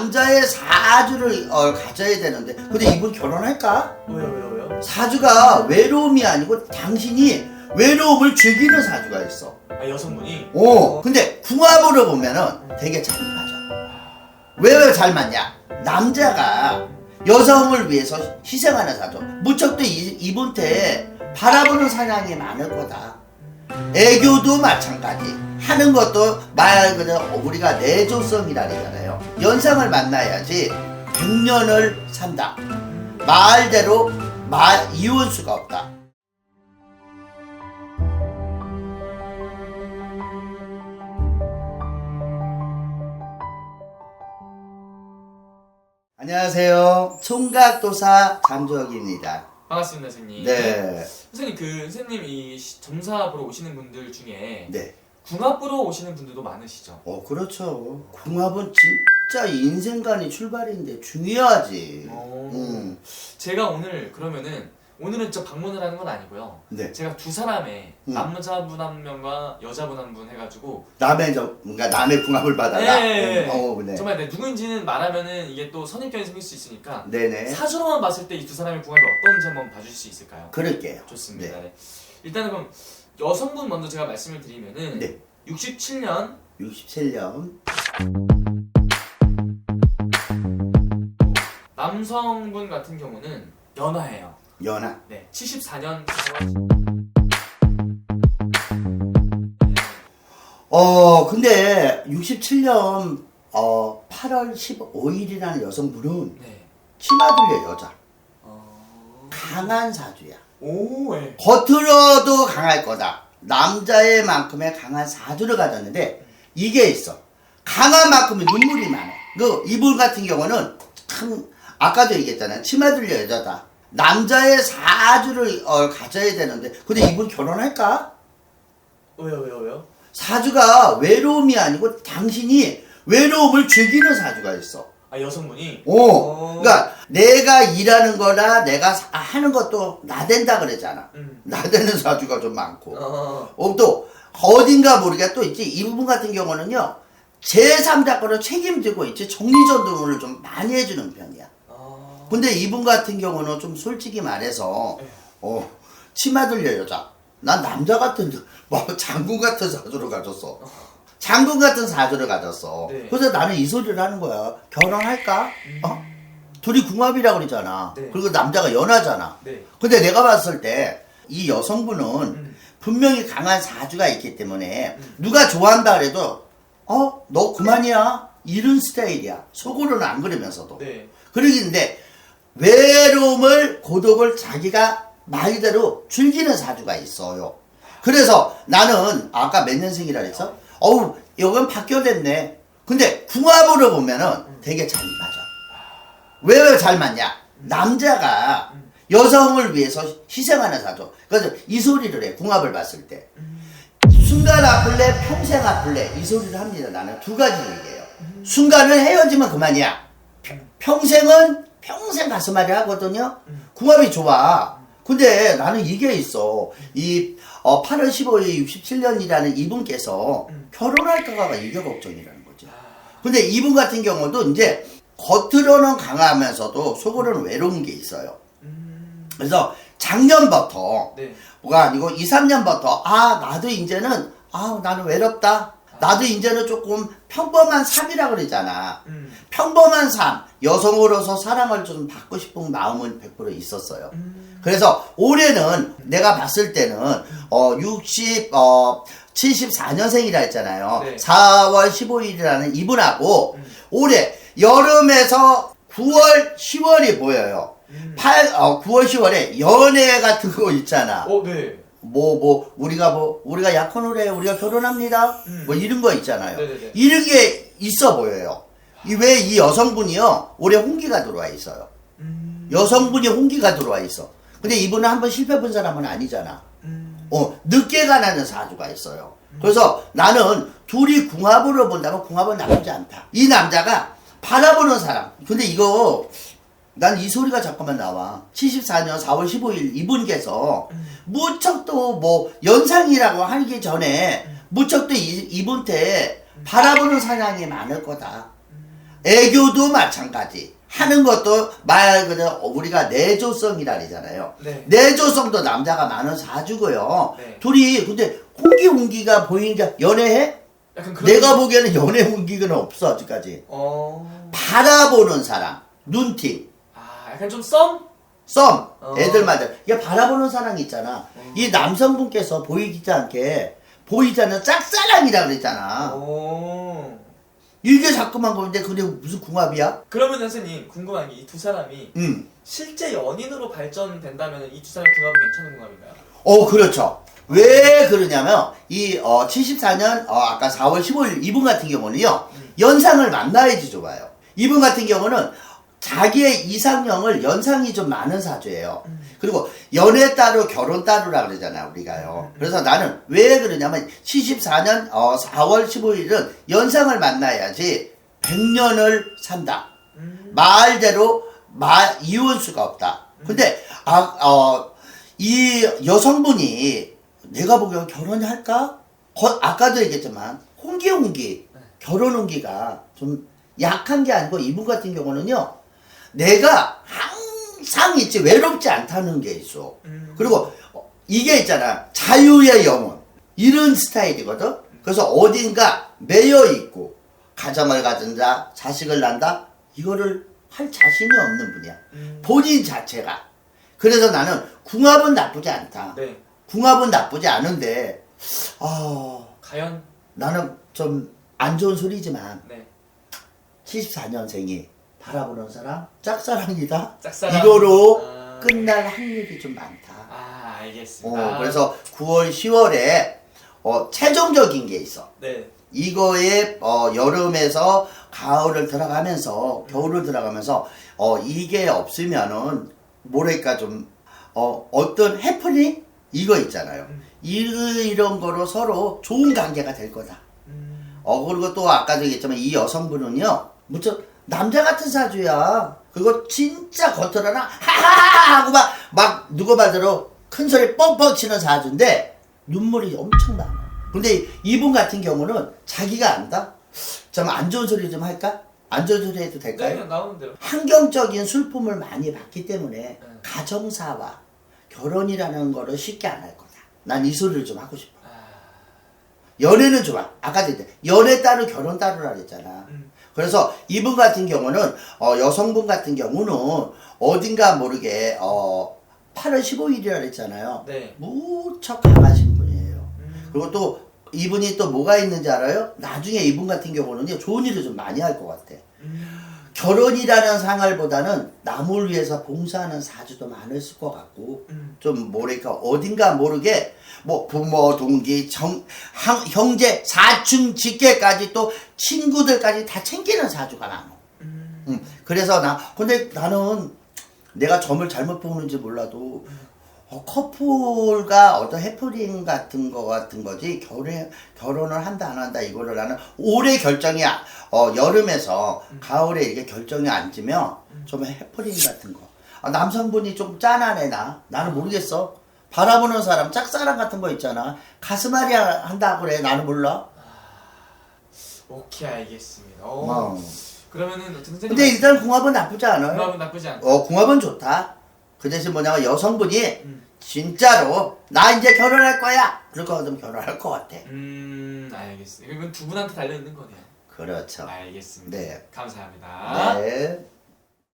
남자의 사주를 어, 가져야 되는데 근데 이분 결혼할까? 왜요 왜요 왜요? 사주가 외로움이 아니고 당신이 외로움을 즐기는 사주가 있어. 아 여성분이 오, 근데 궁합으로 보면은 되게 잘 맞아. 왜 잘 맞냐? 남자가 여성을 위해서 희생하는 사주. 무척도 이, 이분한테 바라보는 사냥이 많을 거다. 애교도 마찬가지. 하는 것도 말 그대로 우리가 내조성이라 그러잖아요. 연상을 만나야지 100년을 산다. 말대로 말 이혼 수가 없다. 안녕하세요. 총각도사 장조혁입니다. 반갑습니다 선생님. 네. 선생님 그 선생님 이 시- 점사 보러 오시는 분들 중에 네. 궁합 보러 오시는 분들도 많으시죠? 어, 그렇죠. 궁합은 진짜 인생관이 출발인데 중요하지. 오. 음. 제가 오늘 그러면은 오늘은 저 방문을 하는 건 아니고요. 네. 제가 두 사람의 음. 남자분 한 명과 여자분 한 분 해가지고 남의 저 뭔가 남의 궁합을 받아라. 네. 어, 네. 정말 네, 누구인지는 말하면은 이게 또 선입견이 생길 수 있으니까 네네. 사주로만 봤을 때 이 두 사람의 궁합이 어떤지 한번 봐주실 수 있을까요? 그럴게요. 좋습니다. 네. 일단은 그럼 여성분 먼저 제가 말씀을 드리면은 네. 67년 67년. 남성분 같은 경우는 연하예요. 연하. 네, 74년 어, 근데 67년 어, 8월 15일이라는 여성분은 네. 치마 들려 여자. 어... 강한 사주야. 오, 예. 겉으로도 강할 거다. 남자의 만큼의 강한 사주를 가졌는데 이게 있어. 강한 만큼의 눈물이 많아. 그 이분 같은 경우는 참 아까도 얘기했잖아요. 치마들려 여자다. 남자의 사주를 어, 가져야 되는데 근데 이분 결혼할까? 왜요, 왜요, 왜요? 사주가 외로움이 아니고 당신이 외로움을 즐기는 사주가 있어. 아, 여성분이 오, 어. 그러니까 내가 일하는 거나 내가 사- 하는 것도 나댄다 그러잖아. 음. 나대는 사주가 좀 많고. 어. 어, 또 어딘가 모르게 또 있지. 이 부분 같은 경우는요. 제3자 거를 책임지고 있지. 정리전등을 좀 많이 해주는 편이야. 어. 근데 이분 같은 경우는 좀 솔직히 말해서 네. 어 치마 들려 여자. 난 남자 같은 뭐 장군 같은 사주를 가졌어. 장군 같은 사주를 가졌어. 네. 그래서 나는 이 소리를 하는 거야. 결혼할까? 어? 둘이 궁합이라고 그러잖아. 네. 그리고 남자가 연하잖아. 네. 근데 내가 봤을 때 이 여성분은 음. 분명히 강한 사주가 있기 때문에 누가 좋아한다 그래도 어? 너 그만이야? 이런 스타일이야. 속으로는 안 그러면서도. 네. 그러긴데 외로움을 고독을 자기가 말대로 즐기는 사주가 있어요. 그래서 나는 아까 몇 년생이라 그랬어? 어우 이건 바뀌어됐네. 근데 궁합으로 보면은 되게 잘 맞아. 왜 잘 맞냐? 남자가 여성을 위해서 희생하는 사주. 그래서 이 소리를 해. 궁합을 봤을 때. 순간 아플래 평생 아플래 이 소리를 합니다. 나는 두 가지 얘기해요. 순간은 헤어지면 그만이야. 평생은 평생 가슴앓이 하거든요. 궁합이 좋아. 근데 나는 이게 있어. 이 어, 8월 15일 67년이라는 이분께서 결혼할까가 이게 걱정이라는 거지. 근데 이분 같은 경우도 이제 겉으로는 강하면서도 속으로는 외로운 게 있어요. 그래서 작년부터 네. 뭐가 아니고 2, 3년부터 아 나도 이제는 아 나는 외롭다. 나도 이제는 조금 평범한 삶이라 그러잖아. 음. 평범한 삶, 여성으로서 사랑을 좀 받고 싶은 마음은 100% 있었어요. 음. 그래서 올해는 내가 봤을 때는 어 60, 어 74년생이라 했잖아요. 네. 4월 15일이라는 이분하고 음. 올해 여름에서 9월, 10월이 보여요. 음. 8, 어, 9월, 10월에 연애 같은 거 있잖아. 어, 네. 뭐, 뭐, 우리가 뭐, 우리가 약혼을 해, 우리가 결혼합니다. 음. 뭐 이런 거 있잖아요. 네네네. 이런 게 있어 보여요. 왜 이 여성분이요, 올해 홍기가 들어와 있어요. 음. 여성분이 홍기가 들어와 있어. 근데 이분은 한번 실패 본 사람은 아니잖아. 음. 어, 늦게 가 나는 사주가 있어요. 그래서 나는 둘이 궁합으로 본다면 궁합은 나쁘지 않다. 이 남자가 바라보는 사람. 근데 이거, 난 이 소리가 잠깐만 나와. 74년 4월 15일 이분께서 무척 또 뭐 연상이라고 하기 전에 무척 또 이, 이분한테 바라보는 사냥이 많을 거다. 애교도 마찬가지. 하는 것도 말 그대로 우리가 내조성이라 그러잖아요. 네. 내조성도 남자가 많은 사주고요. 네. 둘이 근데 홍기 홍기가 보이니까 연애해? 약간 그런 내가 보기에는 연애 홍기는 없어 아직까지. 어. 바라보는 사람, 눈팅, 아, 약간 좀 썸? 썸, 어. 애들마다 이게 바라보는 사람 있잖아. 어. 이 남성분께서 보이지 않게 보이지 않는 짝사랑이라 그랬잖아. 오. 이게 자꾸만 보는데 그게 무슨 궁합이야? 그러면 선생님 궁금한 게 이 두 사람이 응. 실제 연인으로 발전된다면 이 두 사람 궁합은 괜찮은 궁합인가요? 어, 그렇죠. 왜 그러냐면, 이, 어, 74년, 어, 아까 4월 15일 이분 같은 경우는요, 연상을 만나야지 좋아요. 이분 같은 경우는 자기의 이상형을 연상이 좀 많은 사주예요. 그리고 연애 따로 결혼 따로라 그러잖아, 우리가요. 그래서 나는 왜 그러냐면, 74년, 어, 4월 15일은 연상을 만나야지 100년을 산다. 음. 말대로 말 이혼 수가 없다. 근데 아, 어, 이 여성분이 내가 보기엔 결혼할까? 거- 아까도 얘기했지만 홍기 홍기 결혼 홍기가 좀 약한 게 아니고 이분 같은 경우는요. 내가 항상 있지 외롭지 않다는 게 있어. 음. 그리고 어, 이게 있잖아 자유의 영혼 이런 스타일이거든. 그래서 어딘가 매여 있고 가정을 가진다, 자식을 낳는다 이거를 할 자신이 없는 분이야. 음. 본인 자체가. 그래서 나는 궁합은 나쁘지 않다. 네. 궁합은 나쁘지 않은데 아 과연 나는 좀 안 좋은 소리지만 네. 74년생이 바라보는 사람 짝사랑이다. 짝사랑. 이거로 아. 끝날 확률이 좀 많다. 아, 알겠습니다. 어, 그래서 9월, 10월에 어, 최종적인 게 있어. 네. 이거에 어, 여름에서 가을을 들어가면서 겨울을 들어가면서 어, 이게 없으면은 뭐랄까 좀 어, 어떤 해프닝 이거 있잖아요. 이, 이런 거로 서로 좋은 관계가 될 거다. 음. 어 그리고 또 아까도 얘기했지만 이 여성분은요 무척 남자 같은 사주야. 그거 진짜 겉으로는 하하하 하고 막, 막 누구 말대로 큰 소리 뻥뻥 치는 사주인데 눈물이 엄청 많아. 근데 이분 같은 경우는 자기가 안다? 좀 안 좋은 소리 좀 할까? 안 좋은 소리 해도 네, 될까요? 그냥 나오는 대로. 환경적인 슬픔을 많이 받기 때문에 네. 가정사와 결혼이라는 거를 쉽게 안 할 거다. 난 이 소리를 좀 하고 싶어. 아. 연애는 좋아. 아까도 얘기했 연애 따로 결혼 따로라 그랬잖아. 음. 그래서 이분 같은 경우는 어, 여성분 같은 경우는 어딘가 모르게 어, 8월 15일이라 그랬잖아요. 네. 무척 강하신 분이에요. 음. 그리고 또 이분이 또 뭐가 있는지 알아요? 나중에 이분 같은 경우는요 좋은 일을 좀 많이 할 것 같아. 음. 결혼이라는 상을보다는 남을 위해서 봉사하는 사주도 많았을 것 같고 음. 좀 뭐랄까 어딘가 모르게 뭐 부모 동기 정, 형, 형제 사춘 직계까지 또 친구들까지 다 챙기는 사주가 많아. 음. 음, 그래서 나 근데 나는 내가 점을 잘못 보는지 몰라도 어, 커플과 어떤 해프닝 같은 거 같은 거지 결혼 결혼을 한다 안 한다 이거를 나는 올해 결정이 아- 어, 여름에서 가을에 이게 결정이 안 지면 좀 해프닝 같은 거 아, 남성분이 좀 짠하네 나 나는 모르겠어 바라보는 사람 짝사랑 같은 거 있잖아 가슴앓이 한다 그래 나는 몰라 오케이, 알겠습니다. 어. 어. 그러면은 어쨌든 선생님 근데 일단 궁합은 나쁘지 않아요 궁합은 나쁘지 않고. 어, 궁합은 좋다. 그 대신 뭐냐면 여성분이 음. 진짜로 나 이제 결혼할 거야. 그럴 거 같으면 결혼할 것 같아. 음, 알겠습니다. 이건 두 분한테 달려 있는 거네요. 그렇죠. 알겠습니다. 네. 감사합니다. 네.